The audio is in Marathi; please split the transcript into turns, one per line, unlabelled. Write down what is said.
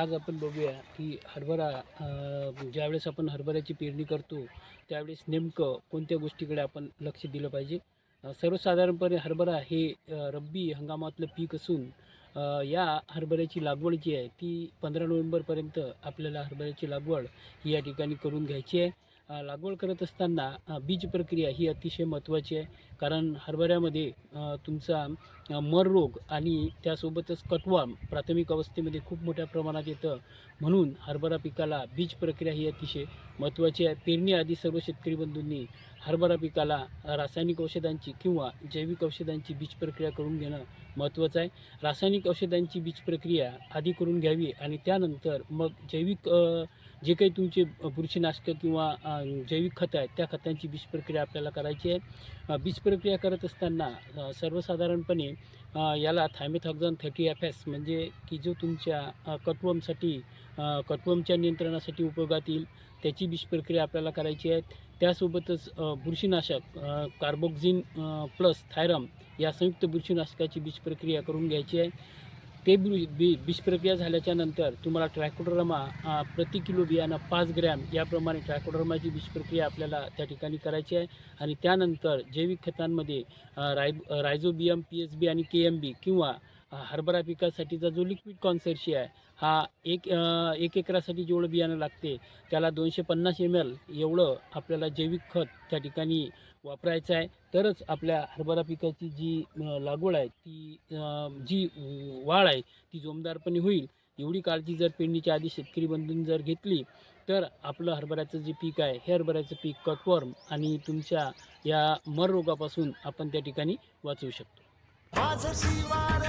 आज आपण बघूया की हरभरा ज्यावेळेस आपण हरभऱ्याची पेरणी करतो त्यावेळेस नेमकं कोणत्या गोष्टीकडे आपण लक्ष दिलं पाहिजे? सर्वसाधारणपणे हरभरा हे रब्बी हंगामातलं पीक असून या हरभऱ्याची लागवड जी आहे ती पंधरा नोव्हेंबरपर्यंत आपल्याला हरभऱ्याची लागवड ही या ठिकाणी करून घ्यायची आहे. लागवड करत असताना बीज प्रक्रिया ही अतिशय महत्त्वाची आहे. कारण हरभऱ्यामध्ये तुमचा मर रोग आणि त्यासोबतच कटवा प्राथमिक अवस्थेमध्ये खूप मोठ्या प्रमाणात येतं. म्हणून हरभरा पिकाला बीज प्रक्रिया ही अतिशय महत्त्वाची आहे. पेरणीआधी सर्व शेतकरी बंधूंनी हरभरा पिकाला रासायनिक औषधांची किंवा जैविक औषधांची बीज प्रक्रिया करून घेणं महत्त्वाचं आहे. रासायनिक औषधांची बीज प्रक्रिया आधी करून घ्यावी आणि त्यानंतर मग जैविक जे काही तुमचे बुरशीनाशकं किंवा जैविक खतं आहेत त्या खतांची बीज प्रक्रिया आपल्याला करायची आहे. बीज प्रक्रिया करत असताना सर्वसाधारणपणे याला थायमेथॉक्झॉन थर्टी एफ एस म्हणजे की जो तुमच्या कटवमसाठी कटवमच्या नियंत्रणासाठी उपयोगात येईल त्याची विषप्रक्रिया आपल्याला करायची आहे. त्यासोबतच बुरशीनाशक कार्बोक्झिन प्लस थायरम या संयुक्त बुरशीनाशकाची बीजप्रक्रिया करून घ्यायची आहे. ते बी बी बीजप्रक्रिया झाल्याच्यानंतर तुम्हाला ट्रॅकोडरमा प्रति किलो बियाणं पाच ग्रॅम याप्रमाणे ट्रॅकोडरमाची बीजप्रक्रिया आपल्याला त्या ठिकाणी करायची आहे. आणि त्यानंतर जैविक खतांमध्ये राय रायझोबियम पी एस बी आणि के एम बी किंवा हरभरा पिकासाठीचा जो लिक्विड कॉन्सर्शी आहे हा एक एक एकरासाठी जेवढं बियाणं लागते त्याला दोनशे पन्नास एम एल एवढं आपल्याला जैविक खत त्या ठिकाणी वापरायचं आहे. तरच आपल्या हरभरा पिकाची जी लागवड आहे ती जी वाढ आहे ती जोमदारपणे होईल. एवढी काळजी जर पेरणीच्या आधी शेतकरी बंधून जर घेतली तर आपलं हरभऱ्याचं जे पीक आहे हे हरभऱ्याचं पीक कटवर्म आणि तुमच्या या मर रोगापासून आपण त्या ठिकाणी वाचवू शकतो.
माझं शिवार